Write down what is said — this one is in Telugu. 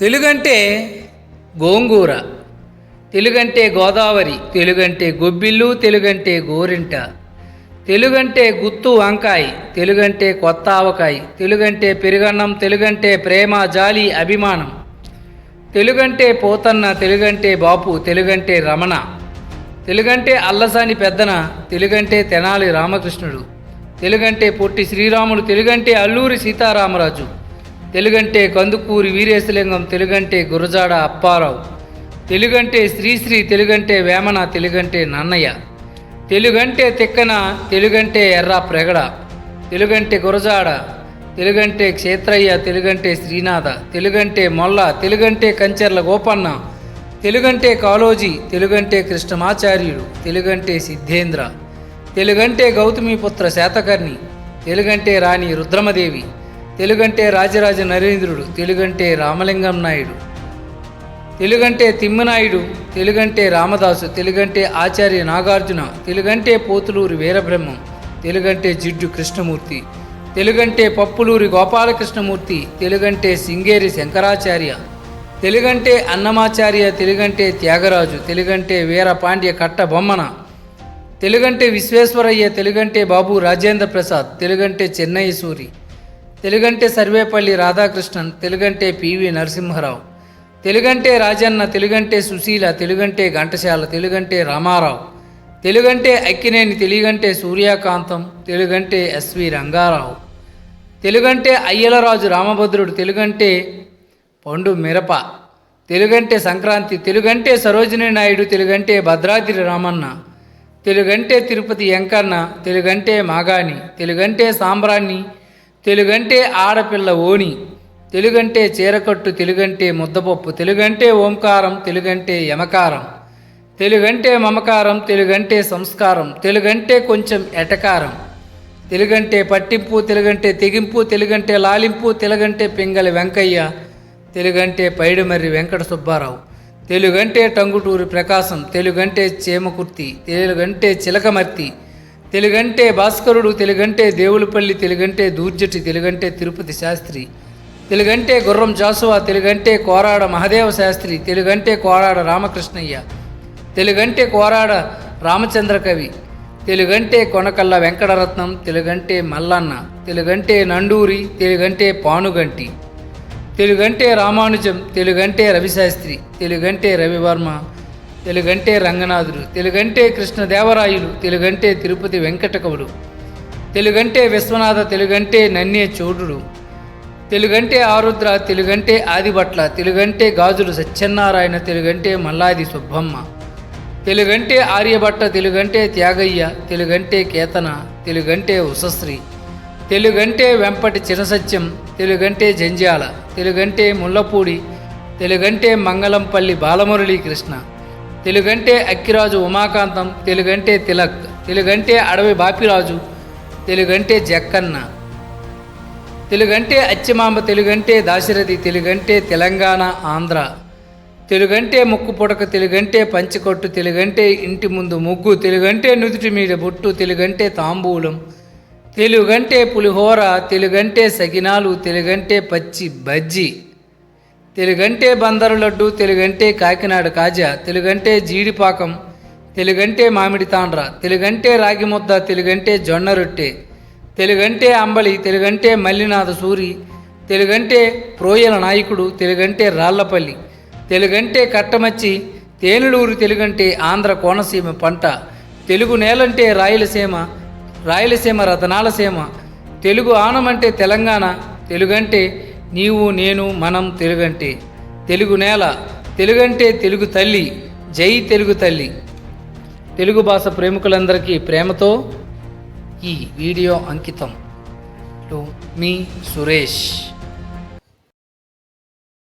తెలుగంటే గోంగూర తెలుగంటే గోదావరి తెలుగంటే గొబ్బిల్లు తెలుగంటే గోరింట తెలుగంటే గుత్తు వంకాయ తెలుగంటే కొత్త ఆవకాయ తెలుగంటే పెరుగన్నం తెలుగంటే ప్రేమ జాలి అభిమానం. తెలుగంటే పోతన్న తెలుగంటే బాపు తెలుగంటే రమణ తెలుగంటే అల్లసాని పెద్దన తెలుగంటే తెనాలి రామకృష్ణుడు తెలుగంటే పొట్టి శ్రీరాములు తెలుగంటే అల్లూరి సీతారామరాజు తెలుగంటే కందుకూరి వీరేశలింగం తెలుగంటే గురజాడ అప్పారావు. తెలుగంటే శ్రీశ్రీ తెలుగంటే వేమన తెలుగంటే నన్నయ్య. తెలుగంటే తిక్కన తెలుగంటే ఎర్ర ప్రగడ. తెలుగంటే గురజాడ తెలుగంటే క్షేత్రయ్య తెలుగంటే శ్రీనాథ. తెలుగంటే మొల్ల తెలుగంటే కంచెర్ల గోపన్న. తెలుగంటే కాలోజీ తెలుగంటే కృష్ణమాచార్యుడు. తెలుగంటే సిద్ధేంద్ర. తెలుగంటే గౌతమిపుత్ర శాతకర్ణి. తెలుగంటే రాణి రుద్రమదేవి. తెలుగంటే రాజరాజ నరేంద్రుడు తెలుగంటే రామలింగం నాయుడు. తెలుగంటే తిమ్మనాయుడు తెలుగంటే రామదాసు తెలుగంటే ఆచార్య నాగార్జున తెలుగంటే పోతులూరి వీరబ్రహ్మం తెలుగంటే జిడ్డు కృష్ణమూర్తి తెలుగంటే పప్పులూరి గోపాలకృష్ణమూర్తి తెలుగంటే సింగేరి శంకరాచార్య తెలుగంటే అన్నమాచార్య తెలుగంటే త్యాగరాజు తెలుగంటే వీరపాండ్య కట్టబొమ్మన తెలుగంటే విశ్వేశ్వరయ్య తెలుగంటే బాబు రాజేంద్ర ప్రసాద్ తెలుగంటే చెన్నయ్య సూరి. తెలుగంటే సర్వేపల్లి రాధాకృష్ణన్ తెలుగంటే పివి నరసింహారావు తెలుగంటే రాజన్న తెలుగంటే సుశీల తెలుగంటే ఘంటశాల తెలుగంటే రామారావు తెలుగంటే అక్కినేని తెలుగంటే సూర్యకాంతం తెలుగంటే ఎస్వి రంగారావు తెలుగంటే అయ్యలరాజు రామభద్రుడు తెలుగంటే పండు మిరప తెలుగంటే సంక్రాంతి తెలుగంటే సరోజిని నాయుడు తెలుగంటే భద్రాద్రి రామన్న తెలుగంటే తిరుపతి వెంకన్న తెలుగంటే మాగాణి తెలుగంటే సాంబ్రాణి తెలుగంటే ఆడపిల్ల ఓణి తెలుగంటే చీరకట్టు తెలుగంటే ముద్దపప్పు తెలుగంటే ఓంకారం తెలుగంటే యమకారం తెలుగంటే మమకారం తెలుగంటే సంస్కారం తెలుగంటే కొంచెం ఎటకారం తెలుగంటే పట్టింపు తెలుగంటే తెగింపు తెలుగంటే లాలింపు తెలుగంటే పింగళి వెంకయ్య తెలుగంటే పైడిమర్రి వెంకట సుబ్బారావు తెలుగంటే టంగుటూరి ప్రకాశం తెలుగంటే చేమకుర్తి తెలుగంటే చిలకమర్తి తెలుగంటే భాస్కరుడు తెలుగంటే దేవులపల్లి తెలుగంటే దూర్జటి తెలుగంటే తిరుపతి శాస్త్రి తెలుగంటే గుర్రం జాసువా తెలుగంటే కోరాడ మహదేవ శాస్త్రి తెలుగంటే కోరాడ రామకృష్ణయ్య తెలుగంటే కోరాడ రామచంద్ర కవి తెలుగంటే కొనకల్ల వెంకటరత్నం తెలుగంటే మల్లన్న తెలుగంటే నండూరి తెలుగంటే పానుగంటి తెలుగంటే రామానుజం తెలుగంటే రవిశాస్త్రి తెలుగంటే రవివర్మ తెలుగంటే రంగనాథుడు తెలుగంటే కృష్ణదేవరాయలు తెలుగంటే తిరుపతి వెంకటకవుడు తెలుగంటే విశ్వనాథ తెలుగంటే నన్నే చోడుడు తెలుగంటే ఆరుద్ర తెలుగంటే ఆదిభట్ల తెలుగంటే గాజులు సత్యనారాయణ తెలుగంటే మల్లాది సుబ్బమ్మ తెలుగంటే ఆర్యభట్ట తెలుగంటే త్యాగయ్య తెలుగంటే కేతన తెలుగంటే ఉషశ్రీ తెలుగంటే వెంపటి చినసత్యం తెలుగంటే జంజాల తెలుగంటే ముల్లపూడి తెలుగంటే మంగళంపల్లి బాలమురళీకృష్ణ తెలుగంటే అక్కిరాజు ఉమాకాంతం తెలుగంటే తిలక్ తెలుగంటే అడవి బాపిరాజు తెలుగంటే జక్కన్న. తెలుగంటే అచ్చిమాంబ తెలుగంటే దాశరథి తెలుగంటే తెలంగాణ ఆంధ్ర. తెలుగంటే ముక్కు పుడక తెలుగంటే పంచికొట్టు తెలుగంటే ఇంటి ముందు ముగ్గు తెలుగంటే నుదుటి మీద బొట్టు తెలుగంటే తాంబూలం. తెలుగంటే పులిహోర తెలుగంటే సకినాలు తెలుగంటే పచ్చి బజ్జి. తెలుగంటే బందరు లడ్డు తెలుగంటే కాకినాడ కాజా తెలుగంటే జీడిపాకం తెలుగంటే మామిడి తాండ్ర తెలుగంటే రాగి ముద్ద తెలుగంటే జొన్న రొట్టె తెలుగంటే అంబలి తెలుగంటే మల్లినాథ సూరి తెలుగంటే ప్రోయల నాయకుడు తెలుగంటే రాళ్ళపల్లి తెలుగంటే కట్టమచ్చి తేనెలూరు తెలుగంటే ఆంధ్ర కోనసీమ పంట తెలుగు నేలంటే రాయలసీమ రాయలసీమ రతనాలసీమ తెలుగు ఆనమంటే తెలంగాణ తెలుగంటే నీవు నేను మనం తెలుగంటే. తెలుగు నేల తెలుగంటే తెలుగు తల్లి జై తెలుగు తల్లి. తెలుగు భాష ప్రేమికులందరికీ ప్రేమతో ఈ వీడియో అంకితం. మీ సురేష్.